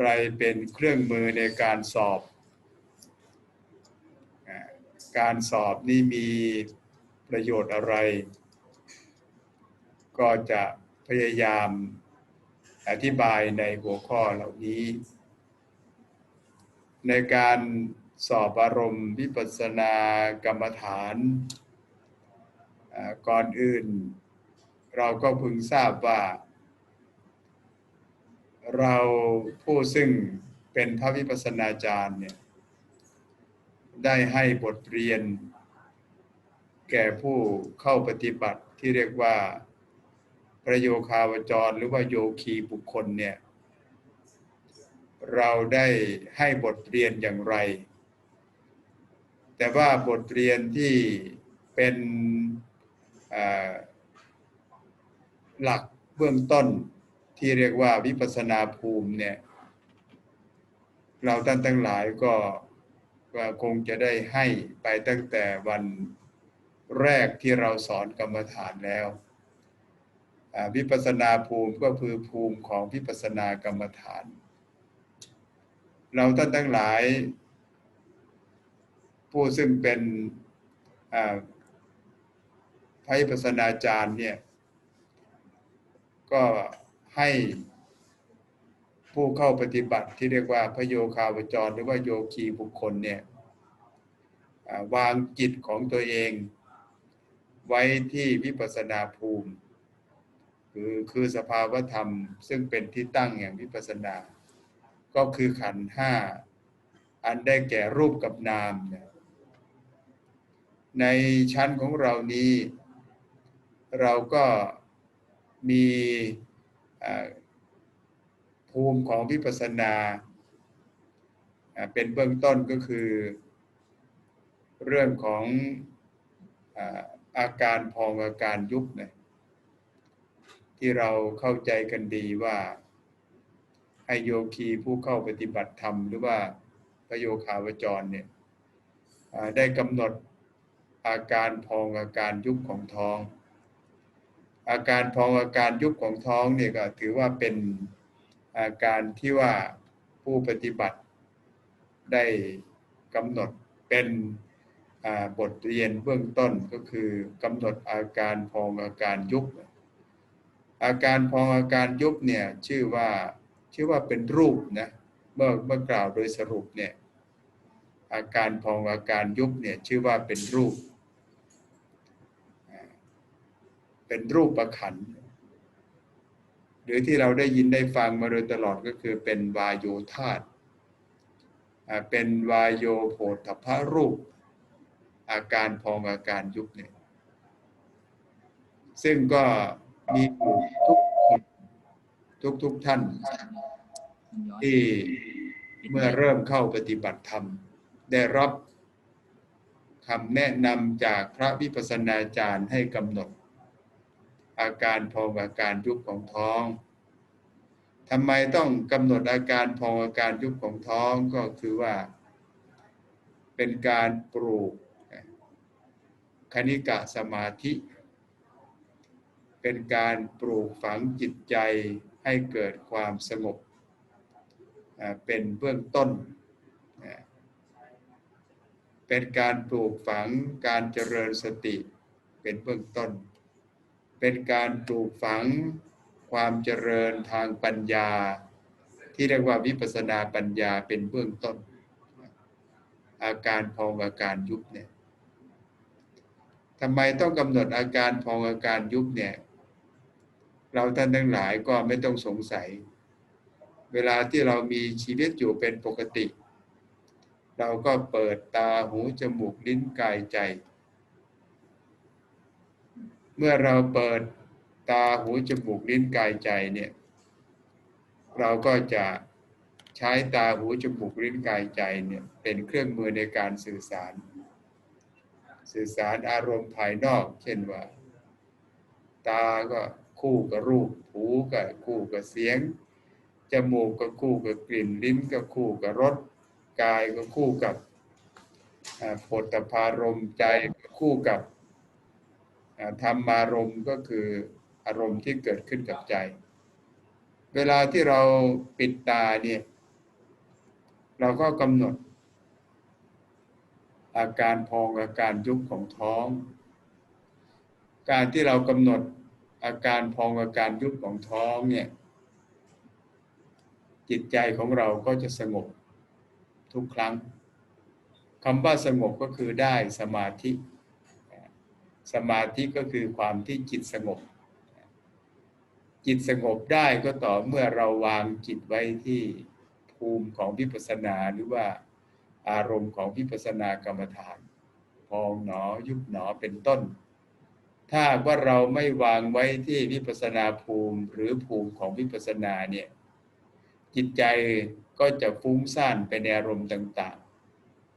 อะไรเป็นเครื่องมือในการสอบ การสอบนี่มีประโยชน์อะไร ก็จะพยายามอธิบายในหัวข้อเหล่านี้ ในการสอบอารมณ์วิปัสสนากรรมฐานก่อนอื่น เราก็พึงทราบว่า เราผู้ซึ่งเป็นพระวิปัสสนาจารย์เนี่ยได้ให้บทเรียน แก่ผู้เข้าปฏิบัติที่เรียกว่าประโยคาวจรหรือว่าโยคีบุคคลเนี่ยเราได้ให้บทเรียนอย่างไร แต่ว่าบทเรียนที่เป็นหลักเบื้องต้น ที่เรียกว่าวิปัสนาภูมิเนี่ย เราท่านทั้งหลายก็ก็คงจะได้ให้ไปตั้งแต่วันแรกที่เราสอนกรรมฐานแล้ววิปัสนาภูมิก็คือภูมิของวิปัสนากรรมฐาน เราท่านทั้งหลาย ผู้ซึ่งเป็นพระวิปัสนาจารย์เนี่ย ก็ ให้ผู้เข้าปฏิบัติที่เรียกว่าพระโยคาวจร หรือว่าโยคีบุคคลเนี่ยวางจิตของตัวเอง ไว้ที่วิปัสนาภูมิ คือคือสภาวธรรม ซึ่งเป็นที่ตั้งแห่างวิปัสนา ก็คือขันห้าอันได้แก่รูปกับนามเนี่ยในชั้นของเรานี้ เราก็มี ภูมิของวิปัสสนาเป็นเบื้องต้นก็คือ เรื่องของอาการพองอาการยุบเนี่ยที่เราเข้าใจกันดีว่าให้โยคีผู้เข้าปฏิบัติธรรม หรือว่าพระโยคาวจรเนี่ยได้กำหนดอาการพองอาการยุบของท้อง อาการพองอาการยุบของท้องเนี่ยก็ถือว่าเป็นอาการที่ว่าผู้ปฏิบัติได้กำหนดเป็นบทเรียนเบื้องต้นก็คือกำหนดอาการพองอาการยุบ อาการพองอาการยุบเนี่ยชื่อว่าชื่อว่าเป็นรูปนะเมื่อเมื่อกล่าวโดยสรุปเนี่ยอาการพองอาการยุบเนี่ยชื่อว่าเป็นรูป เป็นรูปประขัน หรือที่เราได้ยินได้ฟังมาโดยตลอดก็คือเป็นวายโยธาตเป็นวายโยโผฏฐพรูป อาการพองอาการยุบเนี่ยซึ่งก็มีอยู่ทุกคนทุกทุกท่าน ที่เมื่อเริ่มเข้าปฏิบัติธรรม ได้รับคำแนะนำจากพระวิปัสสนาจารย์ให้กำหนด อาการพองอาการยุบของท้องทำไมต้องกำหนดอาการพองอาการยุบของท้องก็คือว่า เป็นการปลูกคณิกะสมาธิ เป็นการปลูกฝังจิตใจให้เกิดความสงบเป็นเบื้องต้น เป็นการปลูกฝังการเจริญสติเป็นเบื้องต้น เป็นการปลูกฝังความเจริญทางปัญญา ที่เรียกว่าวิปัสนาปัญญาเป็นเบื้องต้น อาการพองอาการยุบเนี่ยทำไมต้องกำหนดอาการพองอาการยุบเนี่ย เราท่านทั้งหลายก็ไม่ต้องสงสัย เวลาที่เรามีชีวิตอยู่เป็นปกติ เราก็เปิดตาหูจมูกลิ้นกายใจ เมื่อเราเปิดตาหูจมูกลิ้นกายใจเนี่ยเราก็จะใช้ตาหูจมูกลิ้นกายใจเนี่ยเป็นเครื่องมือในการสื่อสาร สื่อสารอารมณ์ภายนอก เช่นว่า ตาก็คู่กับรูปหูก็คู่กับเสียงจมูกก็คู่กับกลิ่นลิ้นก็คู่กับรสกายก็คู่กับผฏฐพารมใจก็คู่กับ ธรรมารมณ์ก็คืออารมณ์ที่เกิดขึ้นกับใจ เวลาที่เราปิดตาเนี่ยเราก็กำหนด อาการพองอาการยุบของท้อง การที่เรากำหนดอาการพองอาการยุบของท้องเนี่ยจิตใจของเราก็จะสงบทุกครั้งคำว่าสงบก็คือได้สมาธิ สมาธิก็คือความที่จิตสงบ จิตสงบได้ก็ต่อเมื่อเราวางจิตไว้ที่ภูมิของวิปัสสนาหรือว่าอารมณ์ของวิปัสสนากรรมฐาน พองหนอยุบหนอเป็นต้น ถ้าว่าเราไม่วางไว้ที่วิปัสสนาภูมิหรือภูมิของวิปัสสนาเนี่ยจิตใจก็จะฟุ้งซ่านไปในอารมณ์ต่าง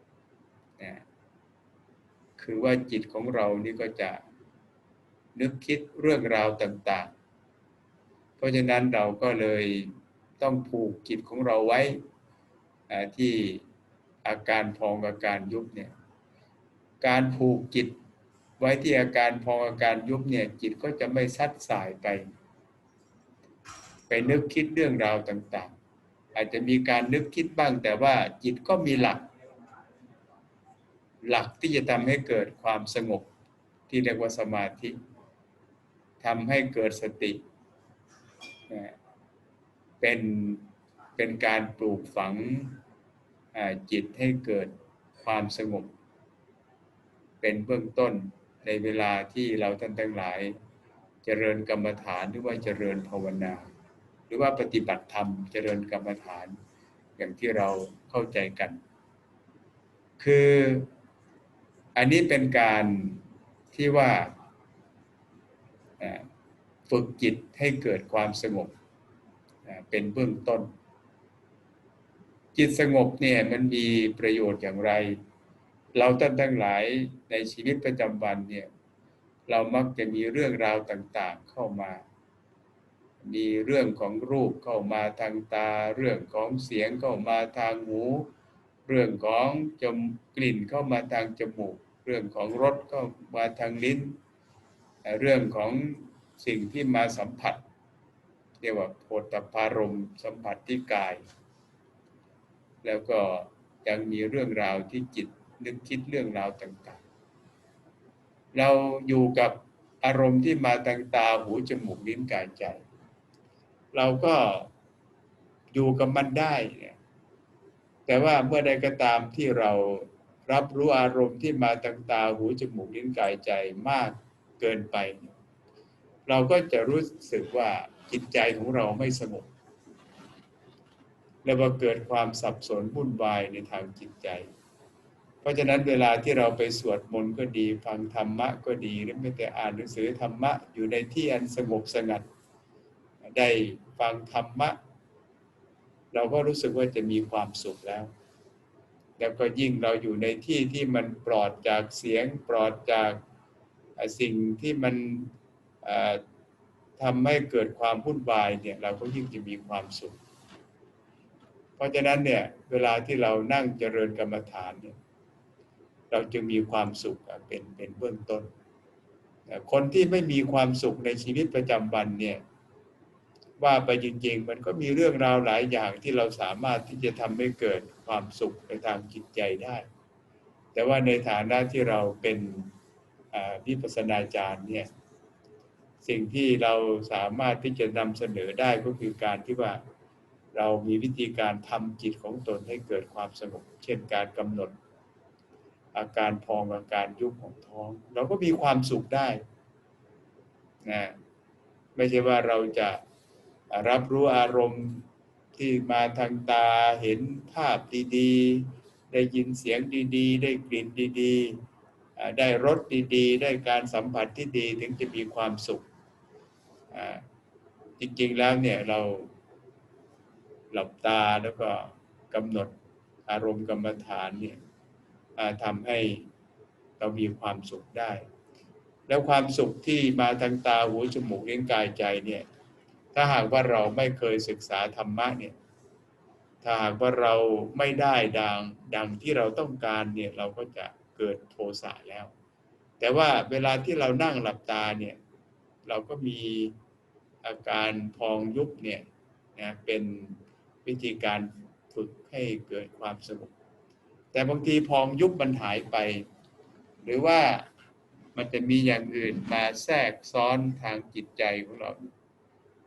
ๆนะ คือว่าจิตของเรานี่ก็จะนึกคิดเรื่องราวต่าง ๆ เพราะฉะนั้นเราก็เลยต้องผูกจิตของเราไว้ที่อาการพองอาการยุบเนี่ยการผูกจิตไว้ที่อาการพองอาการยุบเนี่ยจิตก็จะไม่ซัดสายไป ไปนึกคิดเรื่องราวต่างๆ อาจจะมีการนึกคิดบ้างแต่ว่าจิตก็มีหลัก หลักที่จะทำให้เกิดความสงบที่เรียกว่าสมาธิทำให้เกิดสติเป็นเป็นการปลูกฝังจิตให้เกิดความสงบ เป็นเบื้องต้นในเวลาที่เราท่านทั้งหลาย เจริญกรรมฐานหรือว่าเจริญภาวนา หรือว่าปฏิบัติธรรมเจริญกรรมฐาน อย่างที่เราเข้าใจกัน คือ อันนี้เป็นการที่ว่าฝึกจิตให้เกิดความสงบเป็นเบื้องต้น จิตสงบเนี่ยมันมีประโยชน์อย่างไร เราท่านทั้งหลายในชีวิตประจำวันเนี่ยเรามักจะมีเรื่องราวต่างๆเข้ามา มีเรื่องของรูปเข้ามาทางตา เรื่องของเสียงเข้ามาทางหู เรื่องของจมกลิ่นเข้ามาทางจมูก รื่องของรสเข้ามาทางลิ้น เรื่องของสิ่งที่มาสัมผัสเรียกว่าโพธพารมสัมผัสที่กาย แล้วก็ยังมีเรื่องราวที่จิตนึกคิดเรื่องราวต่างๆ เราอยู่กับอารมณ์ที่มาทางตาหูจมูกลิ้นกายใจ เราก็อยู่กับมันได้ แต่ว่าเมื่อใดก็ตามที่เรา รับรู้อารมณ์ที่มาทางตาหูจมูกลิ้นกายใจมากเกินไป เราก็จะรู้สึกว่าจิตใจของเราไม่สงบและว่าเกิดความสับสนวุ่นวายในทางจิตใจ เพราะฉะนั้นเวลาที่เราไปสวดมนต์ก็ดี ฟังธรรมะก็ดีหรือไม่แต่อ่านหนังสือธรรมะอยู่ในที่อันสงบสงัด ได้ฟังธรรมะ เราก็รู้สึกว่าจะมีความสุขแล้ว แล้วก็ยิ่งเราอยู่ในที่ที่มันปลอดจากเสียงปลอดจากสิ่งที่มันทำให้เกิดความวุ่นวายเนี่ยเราก็ยิ่งจะมีความสุข เพราะฉะนั้นเนี่ยเวลาที่เรานั่งเจริญกรรมฐานเนี่ยเราจะมีความสุขเป็นเป็นเบื้องต้น คนที่ไม่มีความสุขในชีวิตประจำวันเนี่ย ว่าไปจริงๆ มันก็มีเรื่องราวหลายอย่างที่เราสามารถที่จะทำให้เกิดความสุขในทางจิตใจได้ แต่ว่าในฐานะที่เราเป็นวิปัสสนาจารย์เนี่ยสิ่งที่เราสามารถที่จะนำเสนอได้ก็คือการที่ว่าเรามีวิธีการทำจิตของตนให้เกิดความสงบเช่นการกำหนด อาการพองอาการยุบของท้อง เราก็มีความสุขได้นะไม่ใช่ว่าเราจะ รับรู้อารมณ์ที่มาทางตาเห็นภาพดีๆ ได้ยินเสียงดีๆ ได้กลิ่นดีๆ ได้รสดีๆ ได้การสัมผัสที่ดีถึงจะมีความสุข จริงๆแล้วเนี่ยเราหลับตาแล้วก็กำหนดอารมณ์กรรมฐานเนี่ยทำให้เรามีความสุขได้ แล้วความสุขที่มาทางตาหูจมูกเลิ้นกายใจเนี่ย ถ้าหากว่าเราไม่เคยศึกษาธรรมะเนี่ย ถ้าหากว่าเราไม่ได้ดังดังที่เราต้องการเนี่ยเราก็จะเกิดโทสะแล้ว แต่ว่าเวลาที่เรานั่งหลับตาเนี่ย เราก็มีอาการพองยุบเนี่ยนะเป็นวิธีการฝึกให้เกิดความสงบแต่บางทีพองยุบมันหายไป หรือว่ามันจะมีอย่างอื่นมาแทรกซ้อนทางจิตใจของเรา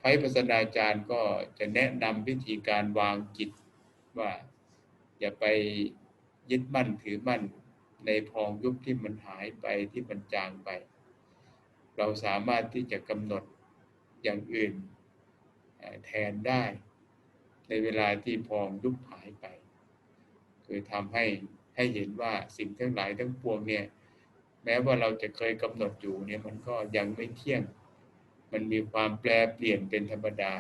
พระวิปัสสนาจารย์ก็จะแนะนำวิธีการวางจิตว่า อย่าไปยึดมั่นถือมั่นในพองยุบที่มันหายไปที่มันจางไป เราสามารถที่จะกำหนดอย่างอื่นแทนได้ ในเวลาที่พองยุบหายไป คือทำให้ให้เห็นว่าสิ่งทั้งหลายทั้งปวงเนี่ย แม้ว่าเราจะเคยกำหนดอยู่เนี่ยมันก็ยังไม่เที่ยง มันมีความแปรเปลี่ยนเป็นธรรมดา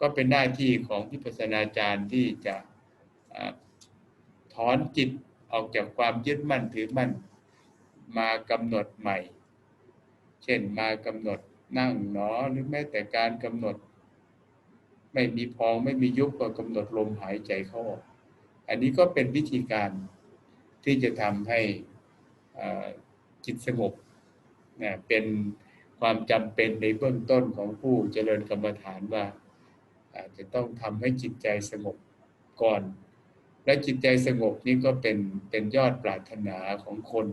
ก็เป็นหน้าที่ของวิปัสนาจารย์ที่จะอ่าถอนจิตออกจากความยึดมั่นถือมั่น มากำหนดใหม่ เช่นมากำหนดนั่งหนอหรือแม้แต่การกำหนด ไม่มีพองไม่มียุบก็กำหนดลมหายใจเข้าออกอันนี้ก็เป็นวิธีการที่จะทำให้จิตสงบเป็น ความจำเป็นในเบื้องต้นของผู้เจริญกรรมฐานว่าอาจจะต้องทำให้จิตใจสงบก่อน และจิตใจสงบนี่ก็เป็นเป็นยอดปรารถนาของคน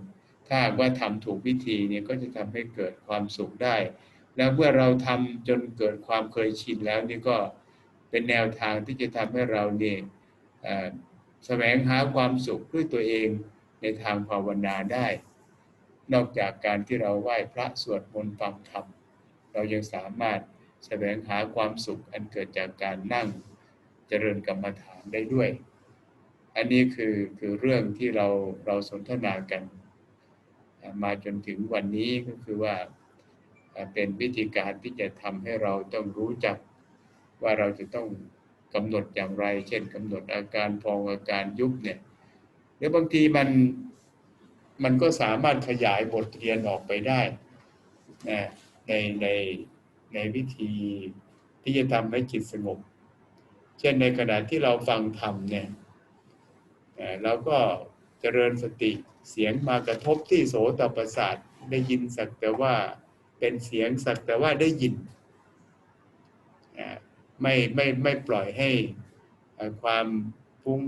ถ้าว่าทำถูกวิธีเนี่ยก็จะทำให้เกิดความสุขได้ แล้วเมื่อเราทำจนเกิดความเคยชินแล้วนี่ก็เป็นแนวทางที่จะทำให้เราเนี่ยแสวงหาความสุขด้วยตัวเองในทางภาวนาได้ นอกจากการที่เราไหว้พระสวดมนต์ฟังธรรม เรายังสามารถแสวงหาความสุขอันเกิดจากการนั่งเจริญกรรมฐานได้ด้วย อันนี้คือคือเรื่องที่เราเราสนทนากัน มาจนถึงวันนี้ก็คือว่าอ่าเป็นวิธีการที่จะทำให้เราต้องรู้จักว่าเราจะต้องกำหนดอย่างไร เช่นกำหนดอาการพองอาการยุบเนี่ยหรือบางทีมัน มันก็สามารถขยายบทเรียนออกไปได้นะในในในวิธีที่จะทำให้จิตสงบ เช่นในขณะที่เราฟังธรรมเนี่ยเราก็เจริญสติเสียงมากระทบที่โสตประสาทได้ยินสักแต่ว่าเป็นเสียงสักแต่ว่าได้ยินไม่ไม่ไม่ปล่อยให้ความฟุ้งซ่าน